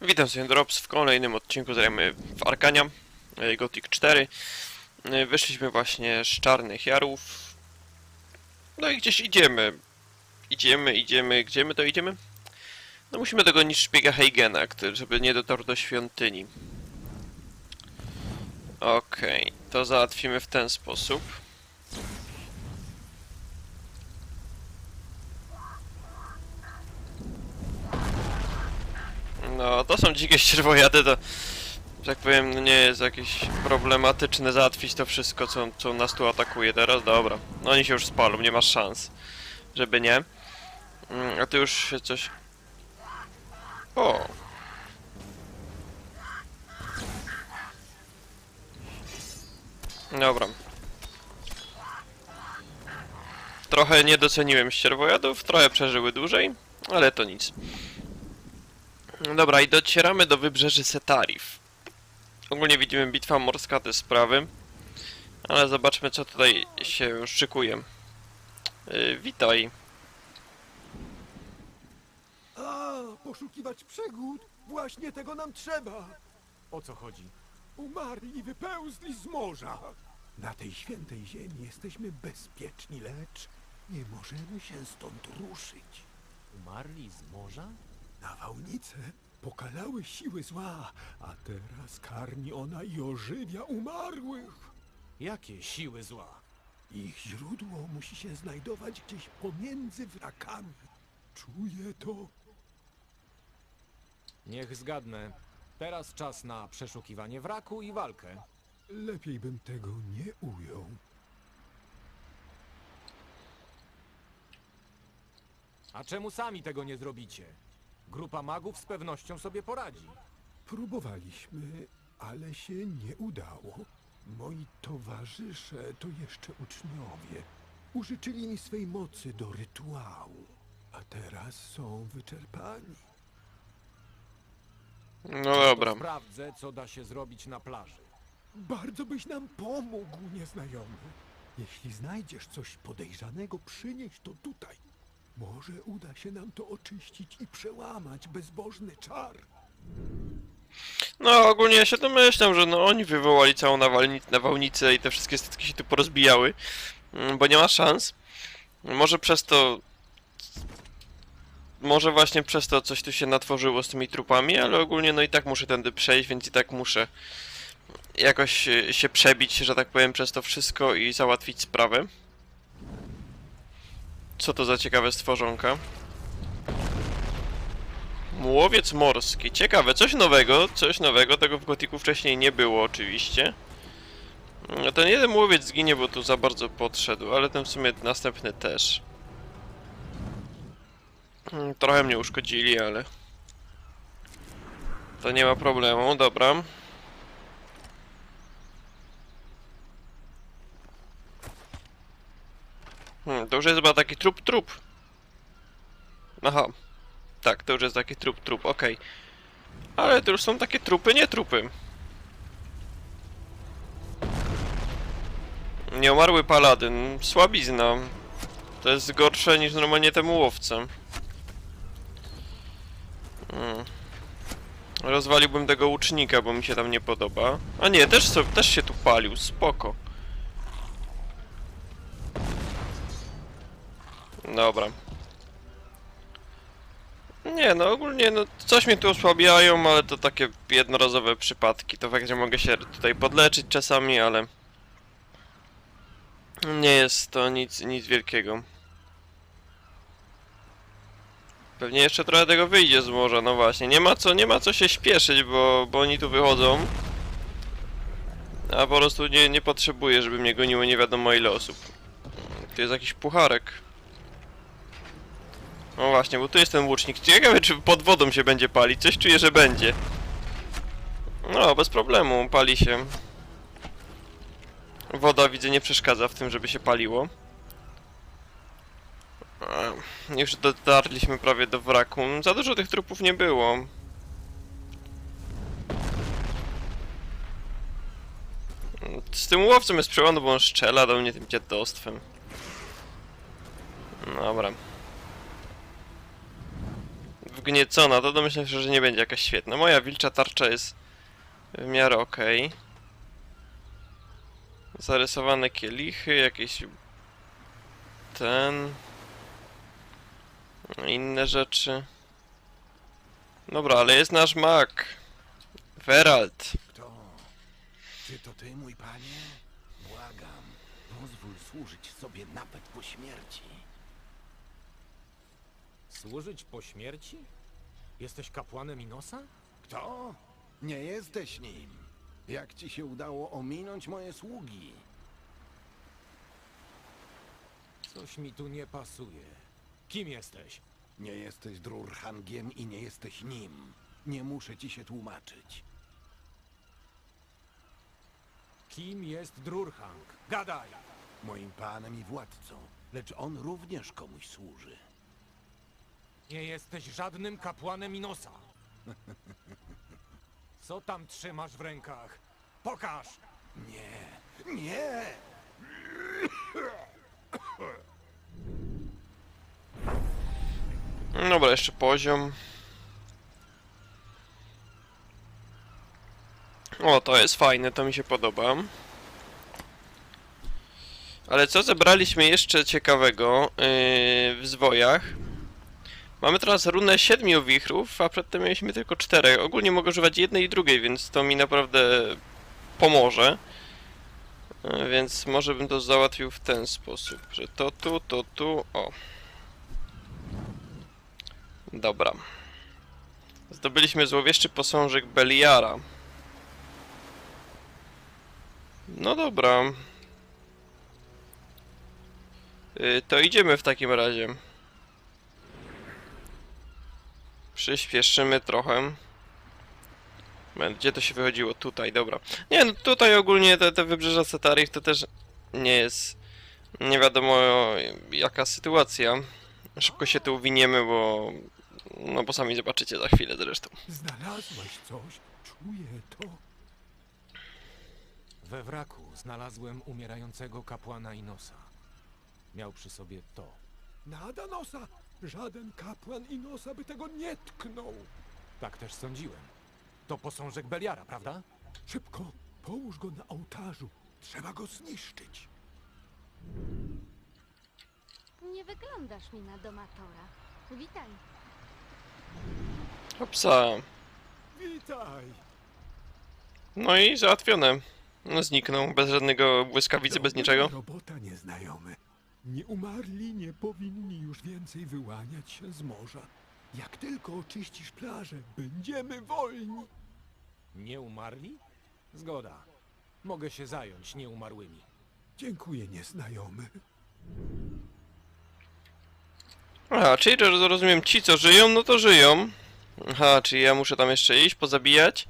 Witam sobie Drops. W kolejnym odcinku zajmy w Arkania e, Gothic 4 E, Wyszliśmy właśnie z Czarnych Jarów. No i gdzieś idziemy. Idziemy, idziemy, gdzie my to idziemy? No musimy dogonić szpiega Heigena, żeby nie dotarł do świątyni. Okej, to załatwimy w ten sposób No, to są dzikie ścierwojady, to tak powiem, no nie jest jakieś problematyczne załatwić to wszystko, co, co nas tu atakuje teraz. Dobra, no oni się już spalą, nie masz szans, żeby nie. Mm, A ty już się coś... O! Dobra. Trochę nie doceniłem ścierwojadów, trochę przeżyły dłużej, ale to nic. Dobra, i docieramy do wybrzeży Setarif. Ogólnie widzimy bitwa morska, te sprawy. Ale zobaczmy, co tutaj się szykuje. Yy, witaj. A, poszukiwać przygód! Właśnie tego nam trzeba! O co chodzi? Umarli wypełzli z morza! Na tej świętej ziemi jesteśmy bezpieczni, lecz nie możemy się stąd ruszyć. Umarli z morza? Nawałnice pokalały siły zła, a teraz karmi ona i ożywia umarłych. Jakie siły zła? Ich źródło musi się znajdować gdzieś pomiędzy wrakami. Czuję to. Niech zgadnę. Teraz czas na przeszukiwanie wraku i walkę. Lepiej bym tego nie ujął. A czemu sami tego nie zrobicie? Grupa magów z pewnością sobie poradzi. Próbowaliśmy, ale się nie udało. Moi towarzysze to jeszcze uczniowie. Użyczyli mi swej mocy do rytuału, a teraz są wyczerpani. No To dobra. sprawdzę, co da się zrobić na plaży. Bardzo byś nam pomógł, nieznajomy. Jeśli znajdziesz coś podejrzanego, przynieś to tutaj. Może uda się nam to oczyścić i przełamać bezbożny czar. No ogólnie ja się domyślam, że no oni wywołali całą nawalni- nawałnicę i te wszystkie statki się tu porozbijały. Mm, Bo nie ma szans. Może przez to... Może właśnie przez to coś tu się natworzyło z tymi trupami, ale ogólnie no i tak muszę tędy przejść, więc i tak muszę jakoś e, się przebić, że tak powiem, przez to wszystko i załatwić sprawę. Co to za ciekawe stworzonka? Mułowiec morski. Ciekawe, coś nowego, coś nowego. Tego w Gotiku wcześniej nie było oczywiście. No ten jeden mułowiec zginie, bo tu za bardzo podszedł, ale ten w sumie następny też. Mm, Trochę mnie uszkodzili, ale... To nie ma problemu, dobra. Hmm, to już jest chyba taki trup trup. Aha. Tak, to już jest taki trup trup, okej. Ale to już są takie trupy, nie trupy. Nieumarły paladyn, słabizna. To jest gorsze niż normalnie temu łowce. Hmm. Rozwaliłbym tego łucznika, bo mi się tam nie podoba. A nie, też, też się tu palił, spoko. Dobra. Nie, no ogólnie, no coś mnie tu osłabiają, ale to takie jednorazowe przypadki. To fakt, że mogę się tutaj podleczyć czasami, ale... Nie jest to nic, nic wielkiego. Pewnie jeszcze trochę tego wyjdzie z morza, no właśnie. Nie ma co, nie ma co się śpieszyć, bo, bo oni tu wychodzą. A po prostu nie, nie potrzebuję, żeby mnie goniło nie wiadomo ile osób. Tu jest jakiś pucharek. No właśnie, bo tu jest ten łucznik. Ciekawe, czy pod wodą się będzie palić. Coś czuję, że będzie. No, bez problemu, pali się. Woda, widzę, nie przeszkadza w tym, żeby się paliło. Już dotarliśmy prawie do wraku. Za dużo tych trupów nie było. Z tym łowcą jest przełom, bo on strzela do mnie tym wgniecona, to domyślam się, że nie będzie jakaś świetna. Moja wilcza tarcza jest w miarę okej. Zarysowane kielichy, jakieś... Ten... Inne rzeczy. Dobra, ale jest nasz mag. Geralt. Kto? Czy to ty, mój panie? Błagam, pozwól służyć sobie nawet po śmierci. Służyć po śmierci? Jesteś kapłanem Inosa? Kto? Nie jesteś nim. Jak ci się udało ominąć moje sługi? Coś mi tu nie pasuje. Kim jesteś? Nie jesteś Drurhangiem i nie jesteś nim. Nie muszę ci się tłumaczyć. Kim jest Drurhang? Gadaj! Moim panem i władcą, lecz on również komuś służy. Nie jesteś żadnym kapłanem Inosa. Co tam trzymasz w rękach? Pokaż! Nie, nie! Dobra, jeszcze poziom. O, to jest fajne, to mi się podoba. Ale co zebraliśmy jeszcze ciekawego yy, w zwojach? Mamy teraz runę siedmiu wichrów, a przedtem mieliśmy tylko czterech. Ogólnie mogę używać jednej i drugiej, więc to mi naprawdę pomoże. Yy, Więc może bym to załatwił w ten sposób, że to tu, to tu, o. Dobra. Zdobyliśmy złowieszczy posążek Beliara. No dobra. Y, to idziemy w takim razie. Przyspieszymy trochę. Gdzie to się wychodziło? Tutaj, dobra. Nie, no tutaj ogólnie te, te wybrzeża Cetarich to też nie jest nie wiadomo jaka sytuacja. Szybko się tu uwiniemy, bo no bo sami zobaczycie za chwilę zresztą. Znalazłeś coś? Czuję to. We wraku znalazłem umierającego kapłana Inosa. Miał przy sobie to. Nada nosa! Żaden kapłan Inosa by tego nie tknął. Tak też sądziłem. To posążek Beliara, prawda? Szybko, połóż go na ołtarzu. Trzeba go zniszczyć. Nie wyglądasz mi na domatora. Witaj. Hopsa. Witaj! No i załatwione. No zniknął, bez żadnego błyskawicy, bez niczego. Robota nieznajomy. Nieumarli nie powinni już więcej wyłaniać się z morza. Jak tylko oczyścisz plażę, będziemy wolni. Nie umarli? Zgoda. Mogę się zająć nieumarłymi. Dziękuję, nieznajomy. Aha, czyli że rozumiem, ci co żyją, no to żyją. Aha, czyli ja muszę tam jeszcze iść, pozabijać.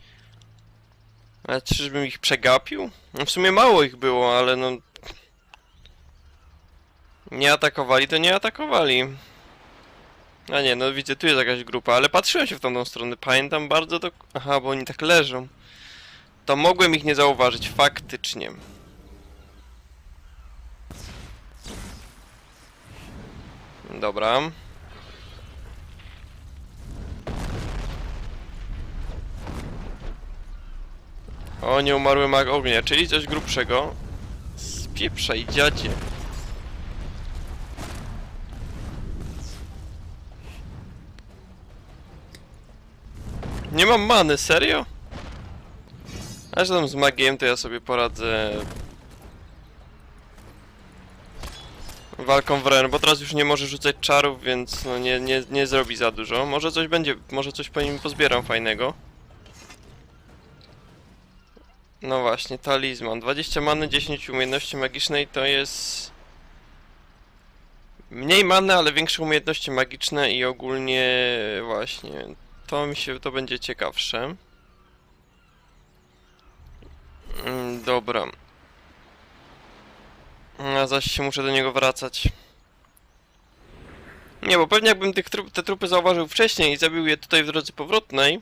Ale czyżbym ich przegapił? No w sumie mało ich było, ale no... Nie atakowali, to nie atakowali. A nie, no widzę, tu jest jakaś grupa, ale patrzyłem się w tamtą stronę, pamiętam bardzo to... Aha, bo oni tak leżą. To mogłem ich nie zauważyć, faktycznie. Dobra. O, nie umarły mag ognia, czyli coś grubszego. Spieprzaj, dziadzie. Nie mam many, serio? A że tam z magiem to ja sobie poradzę walką w Ren, bo teraz już nie może rzucać czarów, więc no nie, nie, nie zrobi za dużo. Może coś będzie, może coś po nim pozbieram fajnego. No właśnie, talizman. 20 many, 10 umiejętności magicznej to jest... Mniej many, ale większe umiejętności magiczne i ogólnie właśnie to mi się, to będzie ciekawsze. Mm, Dobra. A zaś się muszę do niego wracać. Nie, bo pewnie jakbym tych trup, te trupy zauważył wcześniej i zabił je tutaj w drodze powrotnej,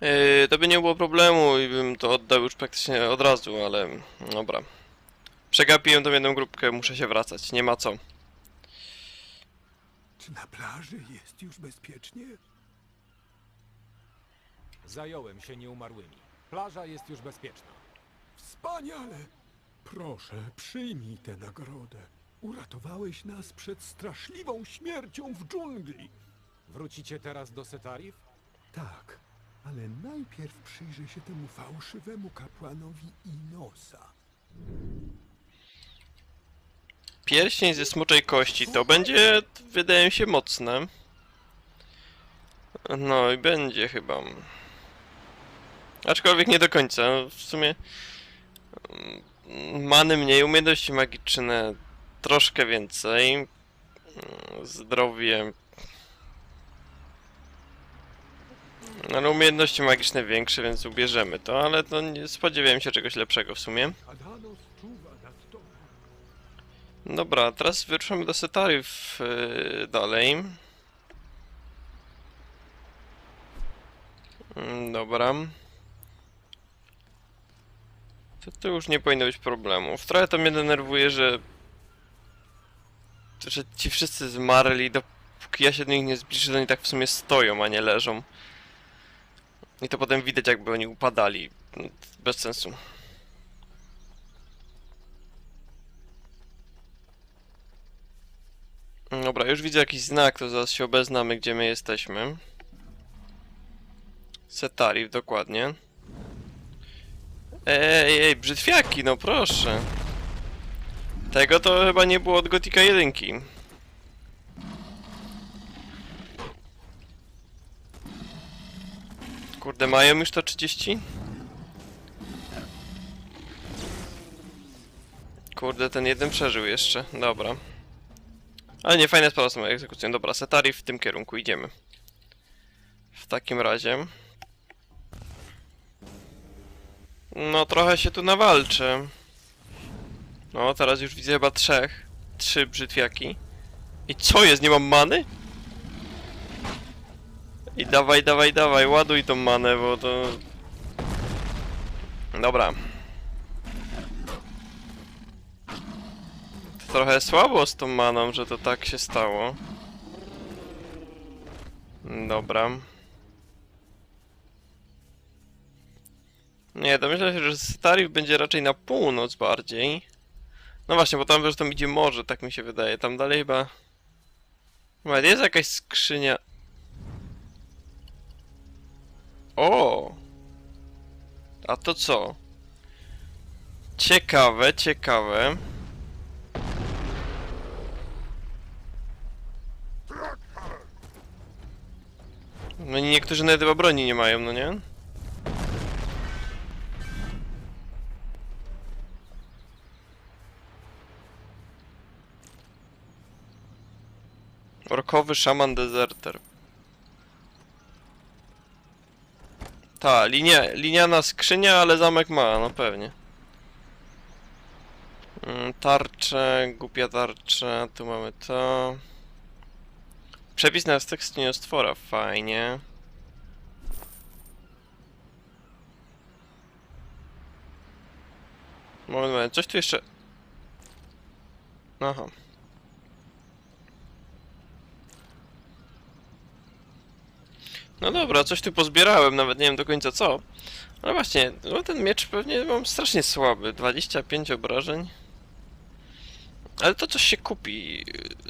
yy, to by nie było problemu i bym to oddał już praktycznie od razu, ale dobra. Przegapiłem tą jedną grupkę, muszę się wracać, nie ma co. Czy na plaży jest już bezpiecznie? Zająłem się nieumarłymi. Plaża jest już bezpieczna. Wspaniale! Proszę, przyjmij tę nagrodę. Uratowałeś nas przed straszliwą śmiercią w dżungli. Wrócicie teraz do Setarif? Tak, ale najpierw przyjrzę się temu fałszywemu kapłanowi Inosa. Pierścień ze smoczej kości, to będzie, wydaje mi się, mocne. No i będzie chyba. Aczkolwiek nie do końca, w sumie... mm, Many mniej, umiejętności magiczne troszkę więcej. Mm, Zdrowie... Ale umiejętności magiczne większe, więc ubierzemy to, ale to nie spodziewałem się czegoś lepszego w sumie. Dobra, teraz wyruszamy do Setarif yy, dalej. Mm, Dobra. To, to już nie powinno być problemów. Trochę to mnie denerwuje, że... że ci wszyscy zmarli, dopóki ja się do nich nie zbliżę, to oni tak w sumie stoją, a nie leżą. I to potem widać, jakby oni upadali. Bez sensu. Dobra, już widzę jakiś znak, to zaraz się obeznamy, gdzie my jesteśmy. Setarif, dokładnie. Ej, ej, brzytwiaki, no proszę. Tego to chyba nie było od Gotika 1. Kurde, mają już to 30? Kurde, ten jeden przeżył jeszcze, dobra. Ale nie, fajna sprawa z tą egzekucją. Dobra, Setari w tym kierunku idziemy. W takim razie... No, trochę się tu nawalczy. No, teraz już widzę chyba trzech. Trzy brzytwiaki. I co jest? Nie mam many? I dawaj, dawaj, dawaj, ładuj tą manę, bo to... Dobra. Trochę słabo z tą maną, że to tak się stało. Dobra. Nie, to myślę, że Starif będzie raczej na północ bardziej. No właśnie, bo tam wiesz, tam idzie morze, tak mi się wydaje. Tam dalej chyba... Chyba jest jakaś skrzynia... O! A to co? Ciekawe, ciekawe. No niektórzy nawet chyba broni nie mają, no nie? Orkowy szaman dezerter. Ta, linia, liniana skrzynia, ale zamek ma, no pewnie. Mm, Tarcze, głupia tarcza, tu mamy to. Przepis na tekst stwora, fajnie. Moment, moment, coś tu jeszcze... Aha. No dobra, coś tu pozbierałem, nawet nie wiem do końca co. Ale właśnie, no ten miecz pewnie mam strasznie słaby, 25 obrażeń. Ale to coś się kupi.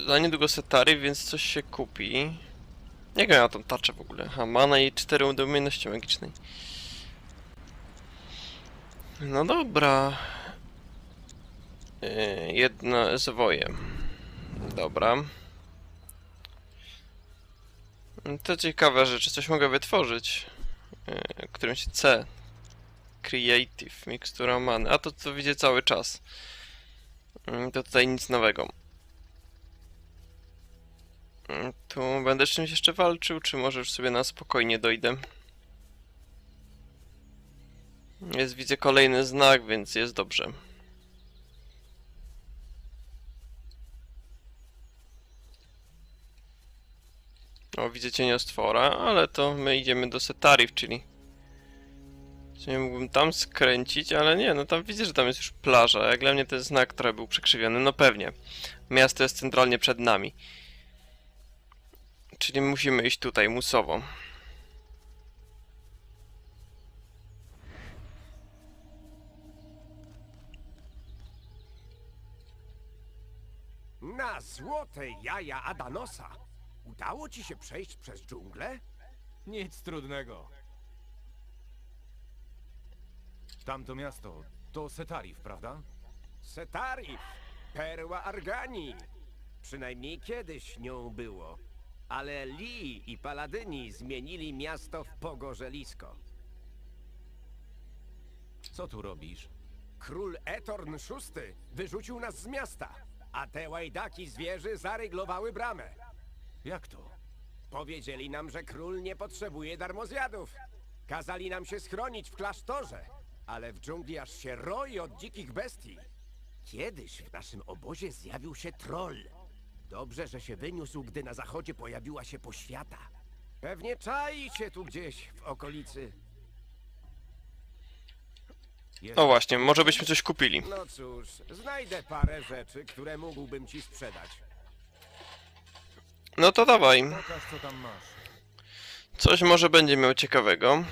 Za niedługo setary, więc coś się kupi. Jak ja tą tarczę w ogóle? Aha, mana i 4 umiejętności magicznej. No dobra. Yy, jedno zwoje. Dobra. To ciekawe rzeczy. Coś mogę wytworzyć. Yy, którymś C. Creative, mikstura many. A to to widzę cały czas. Mm, To tutaj nic nowego. Mm, Tu będę z czymś jeszcze walczył, czy może już sobie na spokojnie dojdę? Jest, widzę kolejny znak, więc jest dobrze. O, widzę cieniostwora, ale to my idziemy do Setarif, czyli... Czy nie mógłbym tam skręcić, ale nie, no tam widzę, że tam jest już plaża. Jak dla mnie to jest znak, który był przekrzywiony. No pewnie. Miasto jest centralnie przed nami. Czyli musimy iść tutaj musowo. Na złote jaja Adanosa! Udało ci się przejść przez dżunglę? Nic trudnego. Tamto miasto to Setarif, prawda? Setarif, perła Arganii. Przynajmniej kiedyś nią było. Ale Li i Paladyni zmienili miasto w pogorzelisko. Co tu robisz? Król Etorn VI wyrzucił nas z miasta, a te łajdaki zwierzy zaryglowały bramę. Jak to? Powiedzieli nam, że król nie potrzebuje darmozjadów. Kazali nam się schronić w klasztorze, ale w dżungli aż się roi od dzikich bestii. Kiedyś w naszym obozie zjawił się troll. Dobrze, że się wyniósł, gdy na zachodzie pojawiła się poświata. Pewnie czai się tu gdzieś w okolicy. Jest... No właśnie, może byśmy coś kupili. No cóż, znajdę parę rzeczy, które mógłbym ci sprzedać. No to dawaj. Pokaż, co tam masz. Coś może będzie miał ciekawego.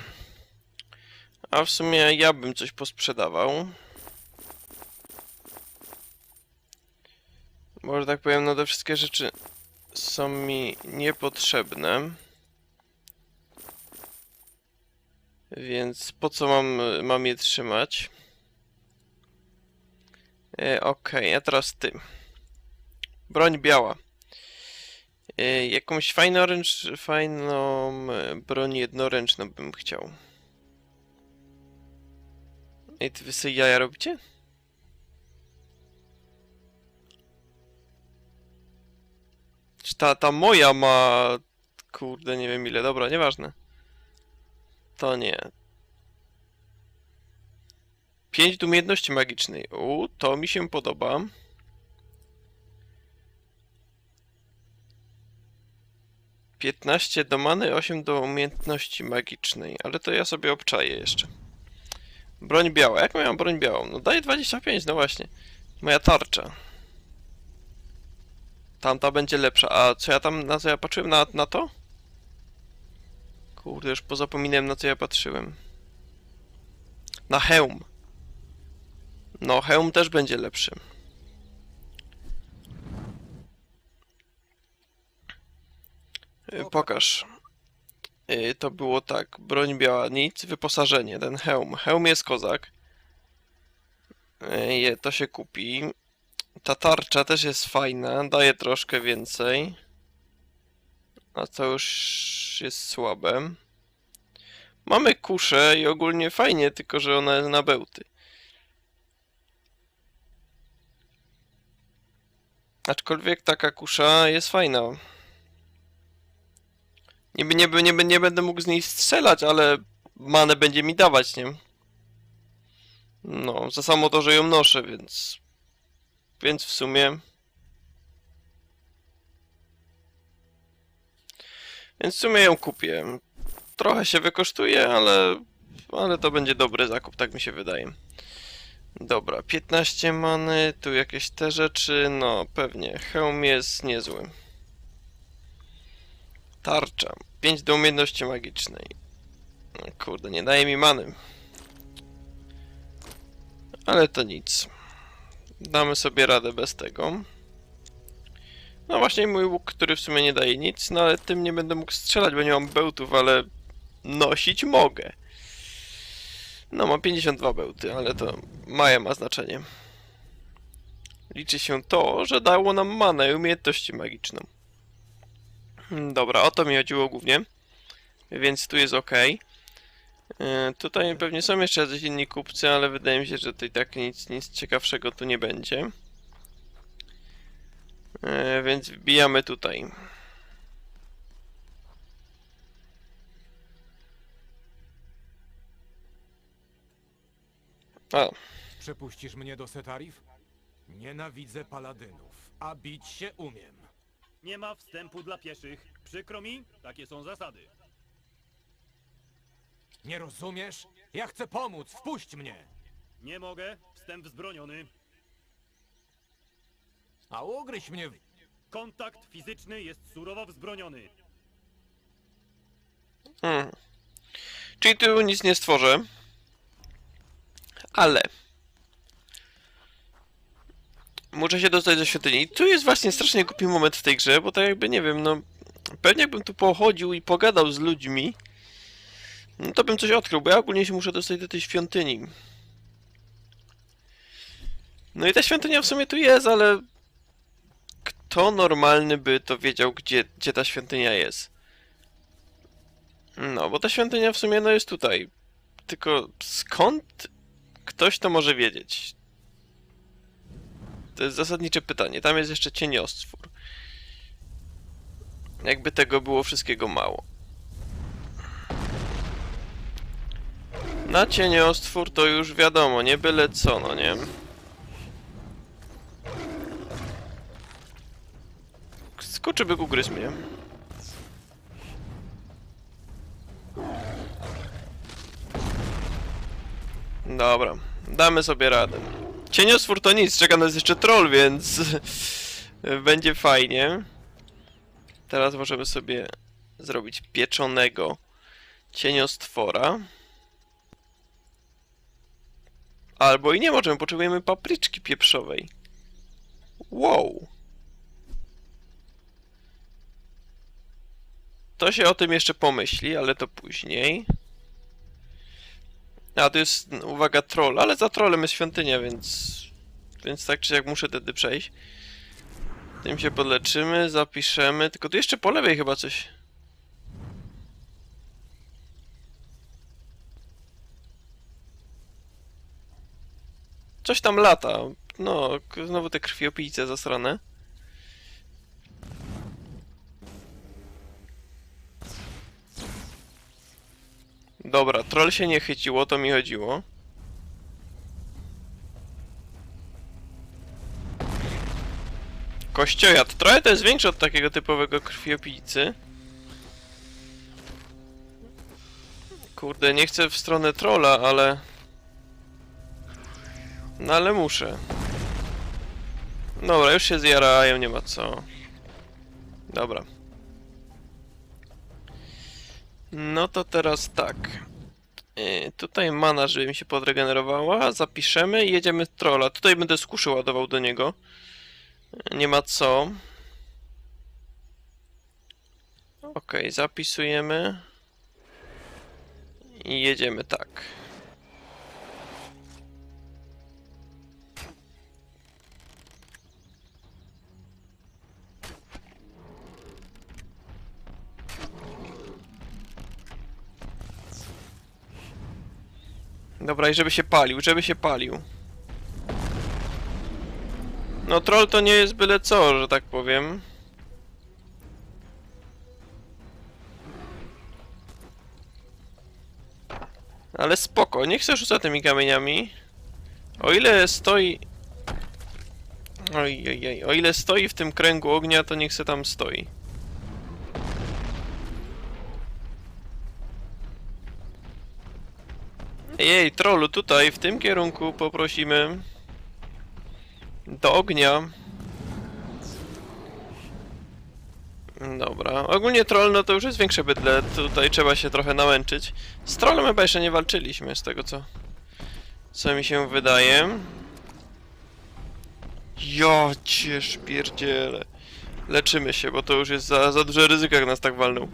A w sumie ja bym coś posprzedawał. Może tak powiem, no te wszystkie rzeczy są mi niepotrzebne. Więc po co mam, mam je trzymać? E, Okej, a teraz ty. Broń biała. E, Jakąś fajną, ręcz, fajną e, broń jednoręczną bym chciał. Ej, ty wy sobie jaja robicie? Czy ta, ta moja ma... Kurde, nie wiem ile. Dobra, nieważne. To nie. 5 do umiejętności magicznej. U, to mi się podoba. Piętnaście do many, 8 do umiejętności magicznej, ale to ja sobie obczaję jeszcze. Broń biała. Jak miałam broń białą? No daje 25, no właśnie. Moja tarcza. Tamta będzie lepsza. A co ja tam, na co ja patrzyłem? Na, na to? Kurde, już pozapominałem na co ja patrzyłem. Na hełm. No, hełm też będzie lepszy. Y, Pokaż. Y, To było tak, broń biała, nic, wyposażenie, ten hełm. Hełm jest kozak. Y, To się kupi. Ta tarcza też jest fajna, daje troszkę więcej. A to już jest słabe. Mamy kuszę i ogólnie fajnie, tylko że ona jest na bełty. Aczkolwiek taka kusza jest fajna. Niby nie, nie, nie będę mógł z niej strzelać, ale manę będzie mi dawać, nie? No, za samo to, że ją noszę, więc... Więc w sumie... Więc w sumie ją kupię. Trochę się wykosztuje, ale... Ale to będzie dobry zakup, tak mi się wydaje. Dobra, 15 many, tu jakieś te rzeczy, no pewnie. Hełm jest niezły. Tarcza. 5 do umiejętności magicznej. No, Kurde, nie daje mi many. Ale to nic. Damy sobie radę bez tego. No właśnie mój łuk, który w sumie nie daje nic, no ale tym nie będę mógł strzelać, bo nie mam bełtów, ale nosić mogę. No mam 52 bełty, ale to maje ma znaczenie. Liczy się to, że dało nam manę i umiejętności magiczną. Hmm, Dobra, o to mi chodziło głównie. Więc tu jest ok. Tutaj pewnie są jeszcze jacyś inni kupcy, ale wydaje mi się, że i tak nic, nic ciekawszego tu nie będzie. E, Więc wbijamy tutaj. A, Przepuścisz mnie do Setarif? Nienawidzę paladynów, a bić się umiem. Nie ma wstępu dla pieszych. Przykro mi, takie są zasady. Nie rozumiesz? Ja chcę pomóc, wpuść mnie! Nie mogę, wstęp wzbroniony. A ugryź mnie w... Kontakt fizyczny jest surowo wzbroniony. Hmm. Czyli tu nic nie stworzę. Ale... Muszę się dostać do świątyni. I tu jest właśnie strasznie głupi moment w tej grze, bo tak jakby, nie wiem, no... Pewnie jakbym tu pochodził i pogadał z ludźmi, no to bym coś odkrył, bo ja ogólnie się muszę dostać do tej świątyni. No i ta świątynia w sumie tu jest, ale... Kto normalny by to wiedział, gdzie, gdzie ta świątynia jest? No, bo ta świątynia w sumie no jest tutaj. Tylko skąd ktoś to może wiedzieć? To jest zasadnicze pytanie. Tam jest jeszcze cieniostwór. Jakby tego było wszystkiego mało. Na cieniostwór to już wiadomo, nie byle co, no nie? Skoczybyk ugryzł mnie. Dobra, damy sobie radę. Cieniostwór to nic, czeka nas jeszcze troll, więc będzie fajnie. Teraz możemy sobie zrobić pieczonego cieniostwora. Albo i nie możemy, potrzebujemy papryczki pieprzowej. Wow. To się o tym jeszcze pomyśli, ale to później. A, to jest, uwaga, troll, ale za trollem jest świątynia, więc... Więc tak czy jak muszę wtedy przejść. Tym się podleczymy, zapiszemy, tylko tu jeszcze po lewej chyba coś... Coś tam lata. No, znowu te krwiopijce zasrane. Dobra, troll się nie chycił, o to mi chodziło. Kościojad. Trochę to jest większy od takiego typowego krwiopijcy. Kurde, nie chcę w stronę trolla, ale... No ale muszę. Dobra, już się zjarają, nie ma co. Dobra. No to teraz tak. Yy, tutaj mana, żeby mi się podregenerowała. Zapiszemy i jedziemy trolla. Tutaj będę skuszy ładował do niego. Yy, Nie ma co. Okej, zapisujemy. I jedziemy tak. Dobra, i żeby się palił, żeby się palił. No troll to nie jest byle co, że tak powiem. Ale spoko, nie chcę rzucać tymi kamieniami. O ile stoi... Oj, oj, oj, o ile stoi w tym kręgu ognia, to niech se tam stoi. Jej, trollu, tutaj, w tym kierunku poprosimy. Do ognia. Dobra, ogólnie troll, no to już jest większe bydle, tutaj trzeba się trochę namęczyć. Z trollem chyba jeszcze nie walczyliśmy, z tego co... Co mi się wydaje. Ja cię pierdziele. Leczymy się, bo to już jest za, za duże ryzyko, jak nas tak walnął.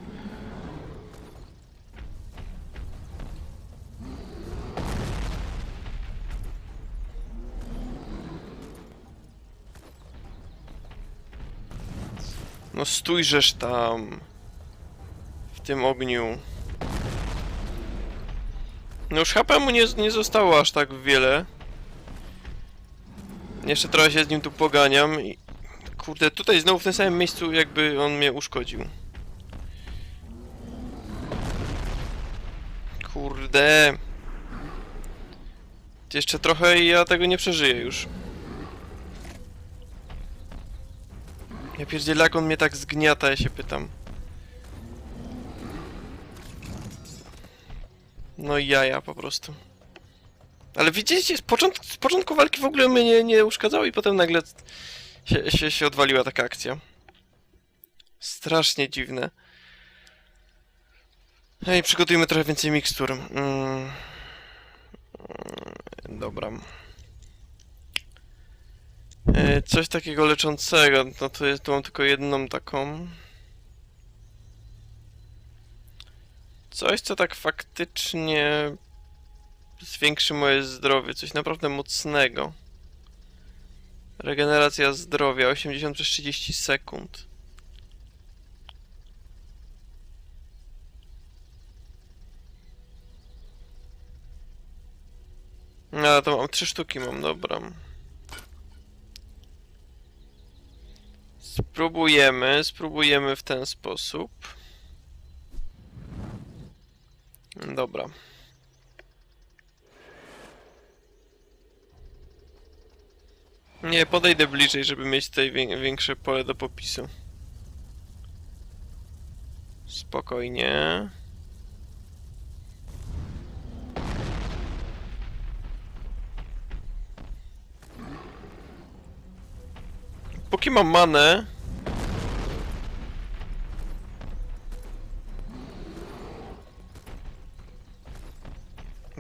No stójżesz tam. W tym ogniu. No już HP mu nie, nie zostało aż tak wiele. Jeszcze trochę się z nim tu poganiam i... Kurde, tutaj znowu w tym samym miejscu jakby on mnie uszkodził. Kurde. Jeszcze trochę i ja tego nie przeżyję już. Ja pierdzielę, jak on mnie tak zgniata, ja się pytam. No i jaja po prostu. Ale widzicie, z, początku, z początku walki w ogóle mnie nie, nie uszkadzało i potem nagle się, się, się odwaliła taka akcja. Strasznie dziwne. No i przygotujmy trochę więcej mikstur. Mm. Mm, Dobra. E, Coś takiego leczącego, no to jest, tu mam tylko jedną taką. Coś, co tak faktycznie zwiększy moje zdrowie, coś naprawdę mocnego. Regeneracja zdrowia 80 przez 30 sekund. No, to mam trzy sztuki, mam, dobra. Spróbujemy, spróbujemy w ten sposób. Dobra. Nie, podejdę bliżej, żeby mieć tutaj wię- większe pole do popisu. Spokojnie. Póki mam manę...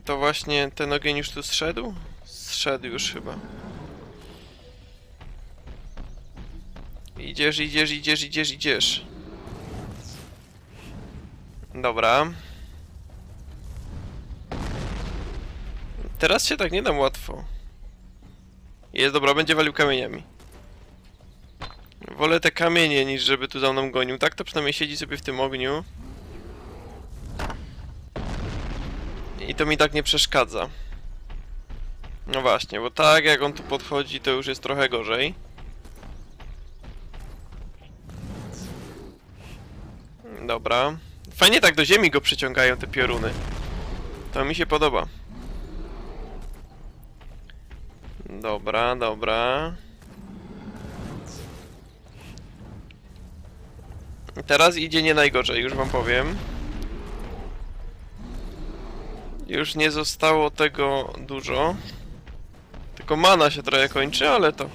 To właśnie ten ogień już tu zszedł? Zszedł już chyba. Idziesz, idziesz, idziesz, idziesz, idziesz. Dobra. Teraz się tak nie dam łatwo. Jest dobra, będzie walił kamieniami. Wolę te kamienie niż żeby tu za mną gonił. Tak to przynajmniej siedzi sobie w tym ogniu. I to mi tak nie przeszkadza. No właśnie, bo tak jak on tu podchodzi, to już jest trochę gorzej. Dobra. Fajnie tak do ziemi go przyciągają te pioruny. To mi się podoba. Dobra, dobra. Teraz idzie nie najgorzej, już wam powiem. Już nie zostało tego dużo. Tylko mana się trochę kończy, ale to...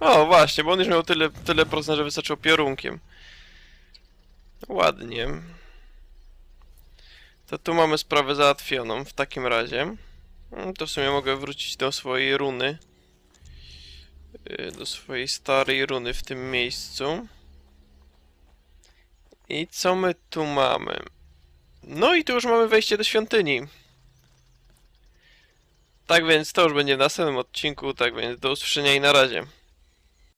O, właśnie, bo on już miał tyle, tyle procent, że wystarczyło piorunkiem. Ładnie. To tu mamy sprawę załatwioną w takim razie. Mm, To w sumie mogę wrócić do swojej runy. Yy, Do swojej starej runy w tym miejscu. I co my tu mamy? No i tu już mamy wejście do świątyni. Tak więc to już będzie w następnym odcinku, tak więc do usłyszenia i na razie.